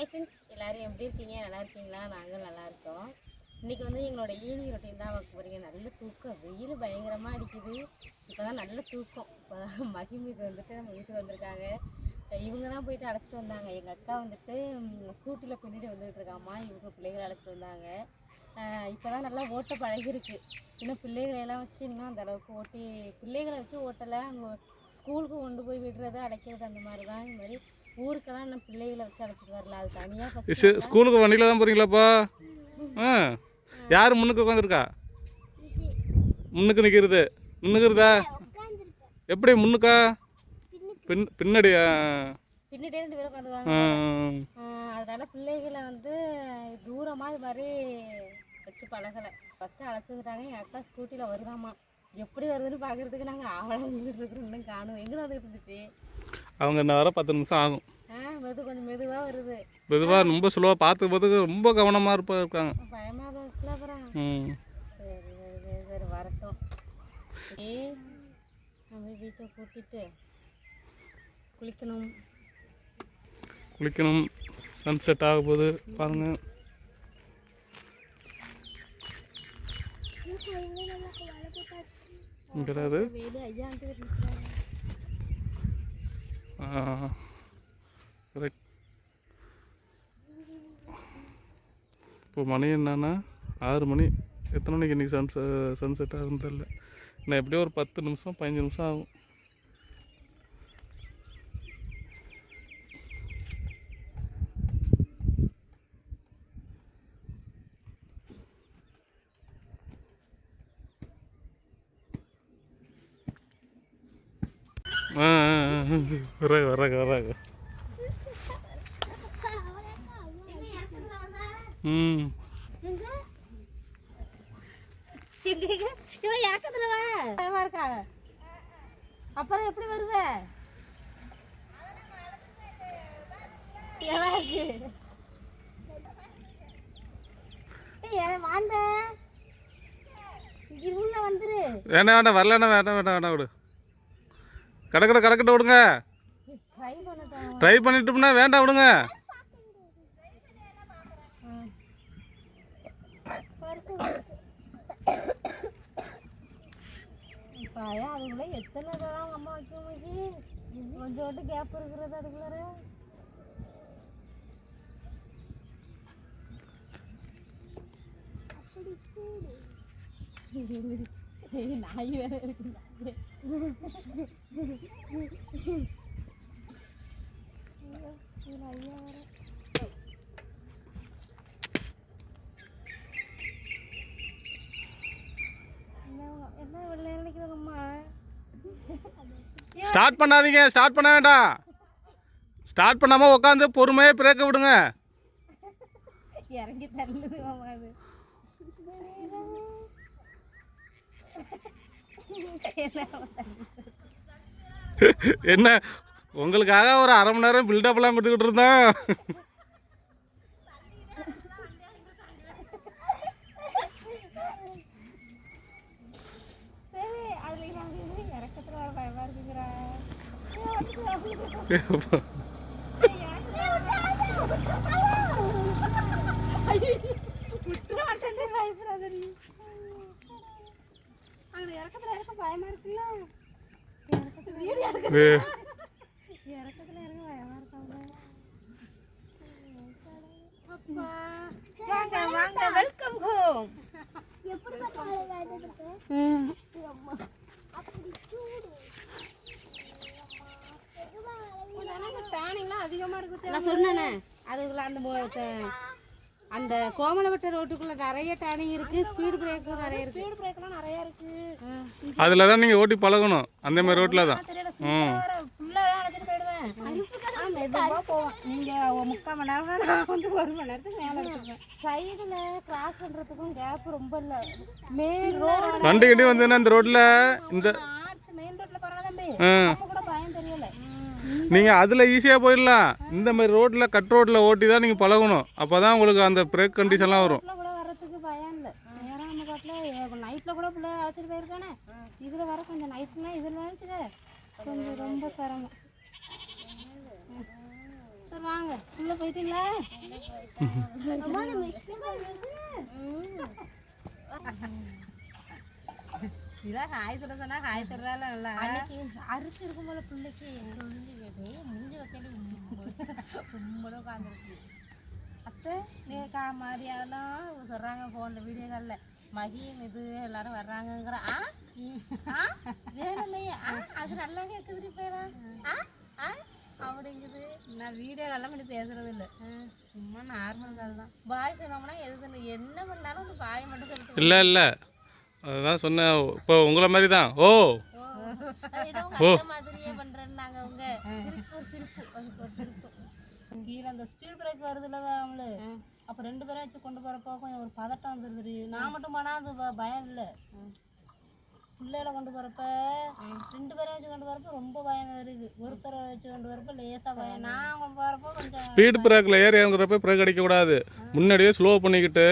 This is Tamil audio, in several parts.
ஹாய் ஃப்ரெண்ட்ஸ் எல்லோரும் எப்படி இருக்கீங்க? நல்லா இருக்கீங்களா? நாங்களும் நல்லா இருக்கோம். இன்றைக்கி வந்து எங்களோட ஈவினிங் ரொட்டீன் தான் பார்க்க போகிறீங்க நல்ல தூக்கம் வெயில் பயங்கரமாக அடிக்குது. இப்போ தான் நல்ல தூக்கம். இப்போ தான் மகிமிக்கு வந்துட்டு நம்ம வீட்டுக்கு வந்திருக்காங்க. இவங்க தான் போயிட்டு அழைச்சிட்டு வந்தாங்க. எங்கள் அக்கா வந்துட்டு ஸ்கூட்டியில் பின்னாடி வந்துட்டு இருக்காம்மா. இவங்க பிள்ளைகளை அழைச்சிட்டு வந்தாங்க. இப்போ தான் நல்லா ஓட்ட பழகிருக்கு. இன்னும் பிள்ளைகளெல்லாம் வச்சு இன்னும் அந்த அளவுக்கு ஓட்டி பிள்ளைகளை வச்சு ஓட்டலை. அங்கே ஸ்கூலுக்கு கொண்டு போய் விடுறது அடைக்கிறது அந்த மாதிரி தான் இந்த மாதிரி ஊருக்கெல்லாம் இன்னும் பிள்ளைகளை வச்சு அழைச்சிட்டு வரல. அது தனியாக ஸ்கூலுக்கு வண்டியில் தான் போகிறீங்களாப்பா ஆ. யார் முன்னுக்கு உட்காந்துருக்கா முன்னுக்கு நிற்கிறது நின்றுக்கிறதா எப்படி முன்னுக்கா? பின் பின்னாடியா பின்னிட்டே ரெண்டு பேரும் உட்காந்துவாங்க ஆ, அதனால பிள்ளைகளை வந்து தூரமாக இது மாதிரி வச்சு பழகலை. ஃபஸ்ட்டு அழைச்சி வந்துட்டாங்க எங்கள் அக்கா ஸ்கூட்டியில் வருதாம்மா எப்படி வருதுன்னு பார்க்குறதுக்கு நாங்கள் ஆவலாக இருக்கிறோம். இன்னும் காணும். எங்கே வந்துட்டு இருந்துச்சு அவங்க இந்த வர பத்து நிமிஷம் ஆகும். கொஞ்சம் மெதுவாக வருது. மெதுவாக ரொம்ப ஸ்லோவாக பார்த்து பார்த்து ரொம்ப கவனமாக இருப்பா இருக்காங்க. ம். குளிக்கணும். குளிக்கணும். சன் செட் ஆக போகுது பாருங்கள் நிற்கிறாங்க கரெக்ட் இப்போ மணி என்னன்னா ஆறு மணி. எத்தனை மணிக்கு இன்றைக்கி சன் சன்செட் ஆகுன்னு தெரில நான் எப்படியும் ஒரு பத்து நிமிஷம் பதினஞ்சு நிமிஷம் ஆகும். வராங்க வராங்க வராங்க ம். இவன் இறக்கத்துல வா. பயமா இருக்கா? அப்புறம் எப்படி வருவ? வாந்த? இங்க உள்ள வந்துரு. வேண்டாம் வேண்டாம் வரலண்ணா வேண்டாம் வேண்டாம் வேண்டாம் விடு. கடக்கட கடக்கட்ட விடுங்க ட்ரை பண்ணட்டும் ட்ரை பண்ணிட்டோம்னா வேண்டாம் விடுங்க. பயா எத்தனை தடவை அம்மா வைக்க முடியும் கொஞ்சோண்டு கேப் இருக்கிறது அதுக்குள்ளார நாய் வேற இருக்கு ஸ்டார்ட் பண்ணாதீங்க ஸ்டார்ட் பண்ண வேண்டாம். ஸ்டார்ட் பண்ணாமல் உட்காந்து பொறுமையாக பிரேக்க விடுங்க. இறங்கி தள்ளுது என்ன? உங்களுக்காக ஒரு அரை மணி நேரம் பில்டப்லாம் கொடுத்துக்கிட்டு இருந்தோம் சரி அதுல நான் இது இறக்கத்துல வர பயமா இருக்குங்கிறா அங்க இறக்கத்துல இறக்க பயமா இருக்குல்ல? இறக்கத்துல இறங்க பயமா இருக்காங்க வாங்க வெல்கம் ஹோம் நான் சொன்னேனே அதுக்குள்ள அந்த அந்த கோமலவட்ட ரோட்டுக்குள்ள நிறைய டேனிங் இருக்கு ஸ்பீடு பிரேக்கும் நிறைய இருக்கு. ஸ்பீடு பிரேக்லாம் நிறைய இருக்கு அதில் தான் நீங்கள் ஓட்டி பழகணும். அந்த மாதிரி ரோட்டில் தான். ம். நீங்கள் முக்கால் மணி நேரம் நான் வந்து ஒரு மணி நேரத்துக்கு மேலே எடுத்துப்பேன். சைடில் கிராஸ் பண்ணுறதுக்கும் கேப் ரொம்ப இல்லை. மெயின் ரோடு வண்டி கட்டி வந்ததுன்னா இந்த ரோட்டில் இந்த ஆர்ச் மெயின் ரோட்டில் போகிறதா தம்பி ஆ. நம்ம கூட பயம் தெரியல. நீங்கள் அதில் ஈஸியாக போயிடலாம். இந்த மாதிரி ரோட்டில் கட் ரோட்டில் ஓட்டி தான் நீங்கள் பழகணும். அப்போ தான் உங்களுக்கு அந்த பிரேக் கண்டிஷன்லாம் வரும் ரோட்டில் கூட வர்றதுக்கு பயம் இல்லை நேரம் நம்ம காட்டில் நைட்டில் கூட பிள்ளை அழைச்சிட்டு போயிருக்கானே இதில் வர கொஞ்சம் நைட்னா இதில் நினச்சிக்க. கொஞ்சம் ரொம்ப சிரமம். சரி வாங்க. உள்ள போயிட்டீங்களா? இதான் காய் சொன்னா காய் சுடுறால நல்லா. அரிசி இருக்கும் போல பிள்ளைக்கு சொல்லி கேட்டு முடிஞ்சு வைக்கல கும்பலும் உட்காந்துருக்கு அத்தை நேக்கா மாதிரியெல்லாம் சொல்கிறாங்க ஃபோனில் வீடியோகளில் மகியும் இது எல்லாரும் வர்றாங்கங்கிற ஆ? ஆ? வேணும்லையே ஆ? அது நல்லா கேட்குது பேரா? ஆ? ஆ? அப்படிங்குது. நான் வீடியோலெல்லாம் பண்ணி பேசுறது இல்லை. சும்மா நார்மல் கால் தான். பாய் சொன்னோம்னா எது என்ன பண்ணாலும் அந்த பாய் மட்டும் சொல்லிட்டு இல்லை இல்லை. அதுதான் சொன்னேன். இப்போ உங்களை மாதிரி தான் ஓ. அத்தை மாதிரியே பண்றேன்னாங்க அவங்க. சிரிப்பு சிரிப்பு. கீழே அந்த ஸ்பீட் பிரேக் வருதுல்ல அவங்களு. அப்போ ரெண்டு பேரும் வச்சு கொண்டு போகிறப்போ கொஞ்சம் ஒரு பதட்டம் வந்துருது நான் மட்டும் போனால் அது பயம் இல்லை. பிள்ளைகளை கொண்டு போகிறப்ப ரெண்டு பேரும் வச்சு கொண்டு போகிறப்ப ரொம்ப பயம் வருது. ஒருத்தரை வச்சு கொண்டு வரப்ப லேசாக பயம். நான் கொண்டு போகிறப்போ கொஞ்சம் ஸ்பீடு பிரேக்கில் ஏறி இறங்குறப்ப பிரேக் அடிக்கக்கூடாது முன்னாடியே ஸ்லோ பண்ணிக்கிட்டு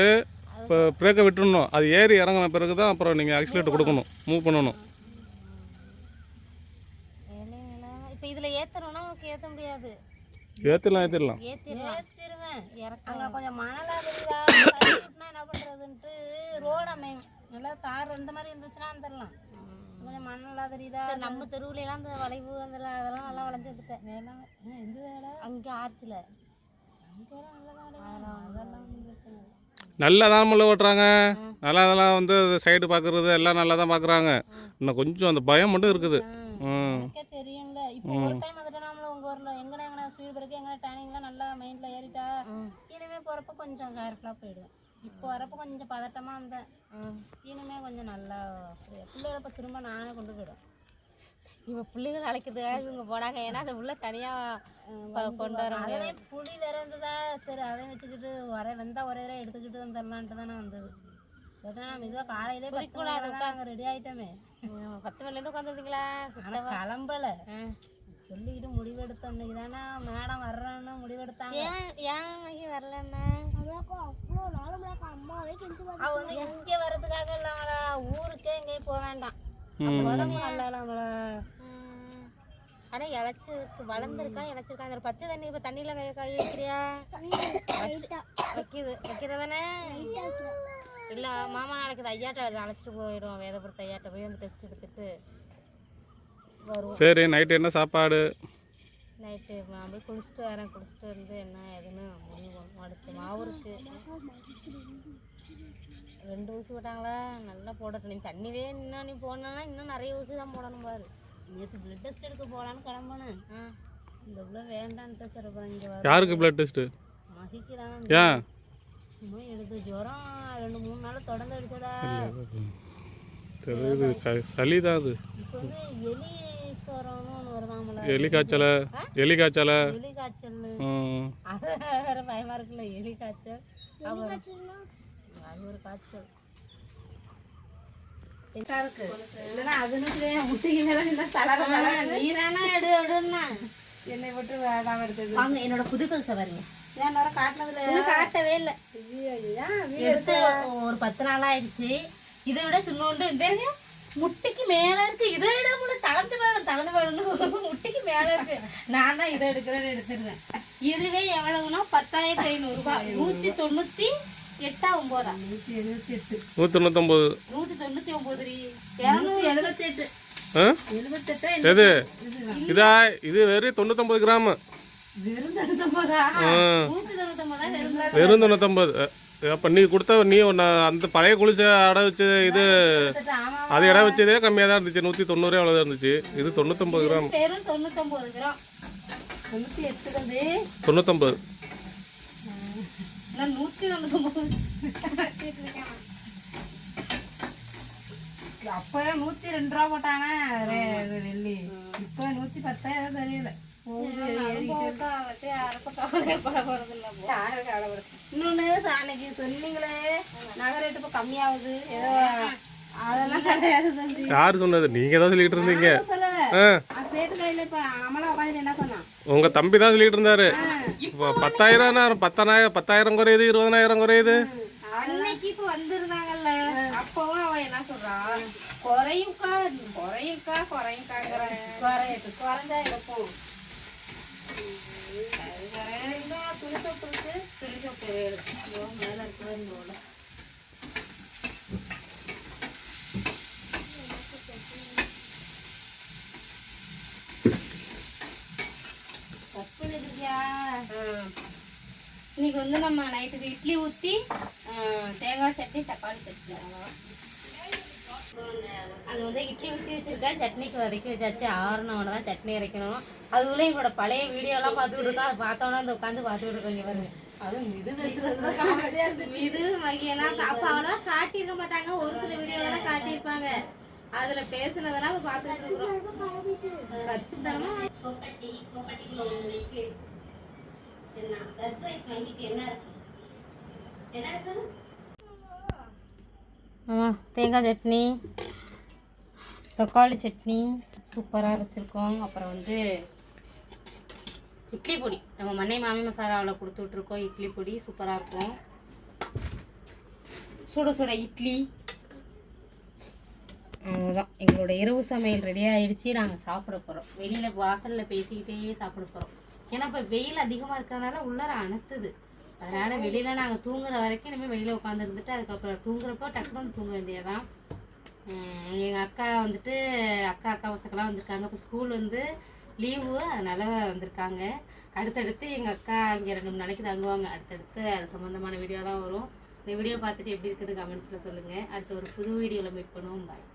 இப்போ பிரேக்கை விட்டுடணும் அது ஏறி இறங்கின பிறகு தான் அப்புறம் நீங்கள் ஆக்சிலேட்டர் கொடுக்கணும். மூவ் பண்ணணும். இப்போ இதுல ஏத்தணும்னா உனக்கு ஏத்த முடியாது. ஏற்றிடலாம் ஏற்றிடலாம் இறக்க அங்கே கொஞ்சம் மணலாக விட்டுனா என்ன பண்ணுறதுன்ட்டு ரோடு அமையும் நல்லா தார் இந்த மாதிரி இருந்துச்சுன்னா வந்துடலாம். கொஞ்சம் மணலாக தெரியுதா? நம்ம தெருவுல எல்லாம் அந்த வளைவு அந்த அதெல்லாம் நல்லா வளைஞ்சு வந்துட்டேன் ஆ, எந்த வேலை? அங்க ஆத்துல அங்கெல்லாம் நல்ல தான் முள்ள ஓட்டுறாங்க. நல்லா அதெல்லாம் வந்து சைடு பார்க்குறது எல்லாம் நல்லா தான் பார்க்குறாங்க இன்னும் கொஞ்சம் அந்த பயம் மட்டும் இருக்குது. தெரியும்ல. இப்போ ஒரு டைம் வந்துட்டு நம்மள உங்க ஊர்ல எங்கன எங்கன ஸ்பீட் பிரேக் எங்கன டேனிங்லாம் நல்லா மைண்ட்ல ஏறிட்டா போறப்ப கொஞ்சம் கேர்ஃபுல்லா போயிடுவேன். இப்போ வரப்ப கொஞ்சம் பதட்டமா இருந்தேன். இனிமே கொஞ்சம் நல்லா. பிள்ளைகளை இப்போ திரும்ப நானே கொண்டு போயிடுவேன். இவ பிள்ளைகள் அழைக்கிறதுக்காக இவங்க போனாங்க. ஏன்னா அந்த உள்ள தனியா ப- கொண்டு வர அதே புளி வேற இருந்ததா? சரி அதை வச்சுக்கிட்டு வர வந்தா ஒரே தடவை எடுத்துக்கிட்டு வந்துடலான்ட்டு தானே வந்தது. ஏன்னா நம்ம இதுவா காலையிலே பத்து ரெடி ஆயிட்டோமே. ம், பத்து மணில இருந்து உட்காந்துருக்கீங்களா ஆனா கிளம்பல. சொல்லிக்கிட்டு முடிவெடுத்த அன்னைக்கு தானே மேடம் வர்றேன்னு முடிவெடுத்தாங்க. ஏன் ஏன் மகி வரலன்னா? அவ வந்து இங்க வர்றதுக்காக இல்லாமலா ஊருக்கே எங்கேயும் போக வேண்டாம். உடம்பு நல்லா இழைச்சு வளர்ந்துருக்கா இழைச்சிருக்கா அந்த பச்சை தண்ணி இப்ப தண்ணியில கை கழுவி வைக்கிறியா வச்சு- வைக்குது வைக்கிறதானே? இல்ல மாமா நாளைக்கு ஐயாட்ட அழைச்சிட்டு போயிடும் வேதபுரத்து ஐயாட்ட போய் அந்த டெஸ்ட் எடுத்துட்டு. வருவோம். சரி நைட்டு என்ன சாப்பாடு? நைட்டு நான் போய் குளிச்சுட்டு வரேன். குளிச்சுட்டு வந்து என்ன ஏதுன்னு முடிவோம் அடுத்து மாவு இருக்கு. ரெண்டு ஊசி போட்டாங்களா? நல்லா போடட்டும். நீ தண்ணிவே இன்னும் நீ போனா இன்னும் நிறைய ஊசி தான் போடணும் பாரு. நேற்று பிளட் டெஸ்ட் எடுக்க போகலான்னு கிளம்புனேன். ஆ. இந்த பிள்ளை வேண்டான்ட்டு சரி அப்புறம் இங்கே யாருக்கு பிளட் டெஸ்ட்டு மகிக்கிறான் ஏன்? சும்மா எடுத்து ஜுரம் ரெண்டு மூணு நாள் தொடர்ந்து அடிச்சதா? தெரியுது. க சளி தான் அது. இப்போ வந்து எலி எலி காய்ச்சலை எலி காய்ச்சலை எலி காய்ச்சல் ம் அது வேற பயமா இருக்குல்ல எலி காய்ச்சல் அப்புறம் அது ஒரு காய்ச்சல். இருக்கு. இல்லைன்னா அதுன்னு முட்டிக்கு மேல நின்னா தளர நீ தானே எடு எடுன்னா. என்னை விட்டு எடுத்தது. வாங்க என்னோட புது கல்சை பாருங்க ஏன் காட்டினதுல காட்டவே இல்லை. எடுத்து ஒரு பத்து நாள் ஆயிடுச்சு. இதை விட சின்னோண்டு இந்த முட்டிக்கு மேல இருக்கு. இதை விட முழு தளர்ந்து வேணும் தளர்ந்து வேணும் முட்டிக்கு மேல இருக்கு. நான் தான் இதை எடுக்கிறேன்னு எடுத்துருவேன். இதுவே எவ்வளவுனா பத்தாயிரத்தி ஐநூறு ரூபாய். நூத்தி தொண்ணூத்தி எட்டா ஒன்பதா நூற்றி எழுபத்தி எட்டு. நூற்றி தொண்ணூத்தொம்பது. நூத்தி தொண்ணூத்தி ஒன்பது இரநூத்தி எழுபத்தி எட்டு. எது? இதா இது? வெறும் தொண்ணூத்தொம்பது கிராமு. வெறும் தொண்ணூத்தொம்பதா? நூத்தி தொண்ணூத்தி ஒன்பதா வெறும் தொண்ணூத்தொம்பது. அப்போ நீ கொடுத்த நீ ஒன்று அந்த பழைய குளிச்ச அடை வச்சு இது அது இடம் வச்சதே கம்மியாக தான் இருந்துச்சு. நூற்றி தொண்ணூறு அவ்வளோதான் இருந்துச்சு. இது தொண்ணூத்தொம்பது கிராம். வெறும் தொண்ணூத்தொன்பது கிராம். தொண்ணூத்தொம்பது அப்போ நூற்றி ரெண்டு ரூபா போட்டாங்க வெள்ளி. இப்போ நூற்றி பத்தாயிரம் தெரியல. அன்னைக்கு சொன்னீங்களே நகை ரேட்டு இப்போ கம்மியாகுது ஏதோ அதெல்லாம் கிடையாது தம்பி யார் சொன்னது நீங்கள் தான் சொல்லிக்கிட்டு இருந்தீங்க உங்கள் தம்பி தான் சொல்லிக்கிட்டு இருந்தாரு. பத்தாயிரம் பத்தாயிரம் பத்தாயிரம் குறையுது இருபதனாயிரம் குறையுது. அன்னைக்கு இப்போ வந்திருந்தாங்கல்ல. அப்பவும் அவன் என்ன சொல்றான்? குறையும்க்கா குறையும்க்கா குறையும்க்காங்கிறான். குறையட்டு குறைஞ்சா எடுப்போம். துணி சோப்பு இருக்கு துணி சோப்பு இதோ மேலே இருக்கிற இந்த ஓலை. கப்பு ஆ. இன்னைக்கு வந்து நம்ம நைட்டுக்கு இட்லி ஊற்றி தேங்காய் சட்னி தக்காளி சட்னி அவ்வளோதான் அது வந்து இட்லி ஊற்றி வச்சிருக்கேன் சட்னிக்கு வதக்கி வச்சாச்சு. ஆறுனவன தான் சட்னி அரைக்கணும். அதுக்குள்ளே எங்களோட பழைய வீடியோலாம் பார்த்துட்டு இருக்கோம் அதை பார்த்தோன்னா அந்த உட்காந்து பார்த்துட்டு இருக்கோம் இங்கே பாருங்க. அதுவும் பேசுறது இது மகியெல்லாம் அப்பாவெல்லாம் காட்டியிருக்க மாட்டாங்க. ஒரு சில வீடியோலாம் காட்டியிருப்பாங்க. அதுல பேசுனதெல்லாம் பார்த்துட்டு இருக்கிறோம். சோப்பட்டி சோப்பட்டிக்குள்ள என்ன? சர்ப்ரைஸ் வாங்கிட்டு என்ன இருக்கு? என்ன இருக்கு? ஆமாம் தேங்காய் சட்னி தக்காளி சட்னி சூப்பராக வச்சுருக்கோம். அப்புறம் வந்து இட்லி பொடி. நம்ம மண்ணை மாமி மசாலாவில் கொடுத்து விட்ருக்கோம் இட்லி பொடி சூப்பராக இருக்கும். சுட சுட இட்லி. அவ்வளோதான் எங்களோட இரவு சமையல் ரெடி ஆகிடுச்சு நாங்கள் சாப்பிட போகிறோம் வெளியில் வாசலில் பேசிக்கிட்டே சாப்பிட போகிறோம் ஏன்னா இப்போ வெயில் அதிகமாக இருக்கிறதுனால உள்ளார அணுத்துது. அதனால் வெளியில் நாங்கள் தூங்குற வரைக்கும் இனிமேல் வெளியில் உட்காந்துருந்துட்டு அதுக்கப்புறம் தூங்குறப்போ டக்குனு வந்து தூங்க வேண்டியதான் எங்கள் அக்கா வந்துட்டு அக்கா அக்கா பசங்களாம் வந்திருக்காங்க. இப்போ ஸ்கூல் வந்து லீவு அதனால் வந்திருக்காங்க. அடுத்தடுத்து எங்கள் அக்கா இங்கே ரெண்டு மூணு நாளைக்கு தங்குவாங்க. அடுத்தடுத்து அது சம்மந்தமான வீடியோ தான் வரும். இந்த வீடியோ பார்த்துட்டு எப்படி இருக்குது கமெண்ட்ஸில் சொல்லுங்கள் அடுத்து ஒரு புது வீடியோவில் மீட் பண்ணுவோம். பாய்